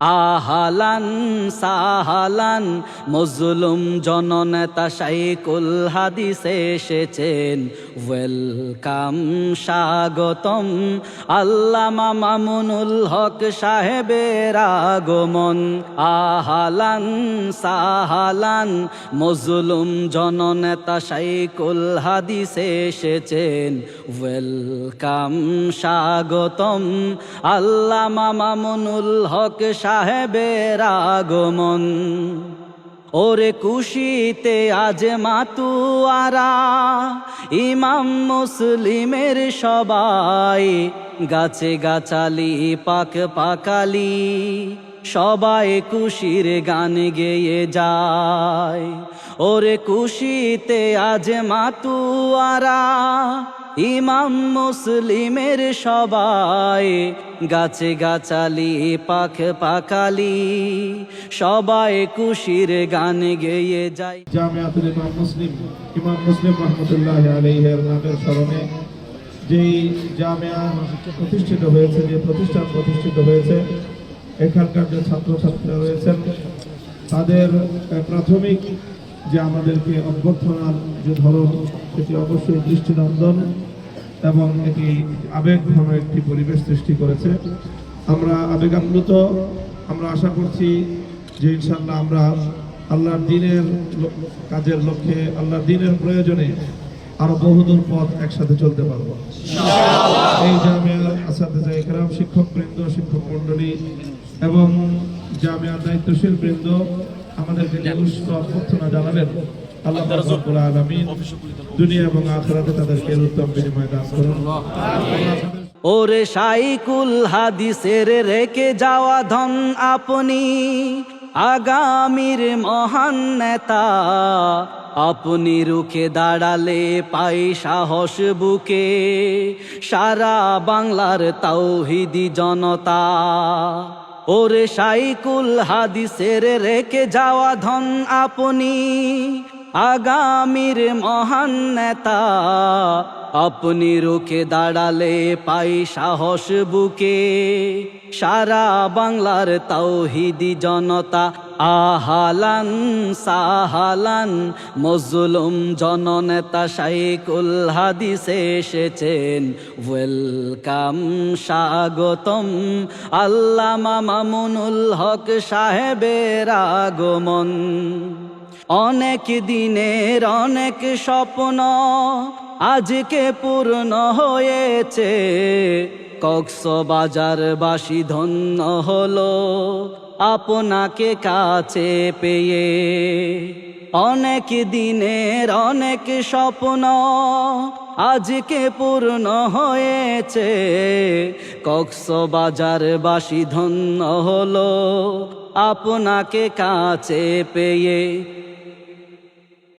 আহালান সাহালান, মজলুম জননেতা শাইকুল হাদিস এসেছেন। ওয়েলকাম স্বাগতম আল্লামা মামুনুল হক সাহেবের আগমন। আহালান সাহালান, মজলুম জননেতা শাইকুল হাদিস এসেছেন। ওয়েলকাম স্বাগতম আল্লামা মামুনুল হক সাহেবের আগমন। ওরে কুশিতে আজ মাতুয়ারা ইমাম মুসলিমের সবাই গাছে গাছালি পাক পাকালি। সবাই কুশির গান গেয়ে যায়। ওরে কুশিতে আজ মাতুয়ারা, ইমাম মুসলিমের সবাই, গাছে গাছালি, পাখ পাকালি সবাই কুশির গান গেয়ে যায়। জামিয়াতুল ইমাম মুসলিম ইমাম মুসলিম রহমতুল্লাহ আলাইহের নামের স্মরণে যেই জামিয়া প্রতিষ্ঠিত হয়েছে, যে প্রতিষ্ঠান প্রতিষ্ঠিত হয়েছে এখানকার যে ছাত্রছাত্রীরা রয়েছেন তাদের প্রাথমিক যে আমাদেরকে অভ্যর্থনার যে ধরন সেটি অবশ্যই দৃষ্টিনন্দন এবং এটি আবেগঘন একটি পরিবেশ সৃষ্টি করেছে। আমরা আবেগান্বিত আমরা আশা করছি যে ইনশাল্লাহ আমরা আল্লাহর দিনের কাজের লক্ষ্যে আল্লাহর দিনের প্রয়োজনে আরও বহুদূর পথ একসাথে চলতে পারব। এই জামিয়ার আসাদে শিক্ষক মন্ডলী এবং জামিয়ার দায়িত্বশীল বৃন্দ আমাদেরকে অভ্যর্থনা জানাবেন। ওরে সাইকুল হাদিসের রেখে যাওয়া ধন আপনি। আগামীর মহান নেতা, আপনি রুখে দাঁড়ালে পাই সাহস বুকে। সারা বাংলার তাওহিদি জনতা, ওরে সাইকুল হাদিসের রেখে যাওয়া ধন আপনি। আগামীর মহান নেতা, আপনি রুখে দাঁড়ালে পাই সাহস বুকে। সারা বাংলার তাওহিদি জনতা, আহালান সাহালান, মজলুম জননেতা শাইকুল হাদিস এসেছেন। ওয়েলকাম, স্বাগতম। আল্লামা মামুনুল হক সাহেবের আগমন। অনেক দিনের অনেক স্বপ্ন আজকে পূর্ণ হয়েছে। কক্সবাজারবাসী ধন্য হলো আপনাকে কাছে পেয়ে। অনেক দিনের অনেক স্বপ্ন আজকে পূর্ণ হয়েছে। কক্সবাজারবাসী ধন্য হলো আপনাকে কাছে পেয়ে।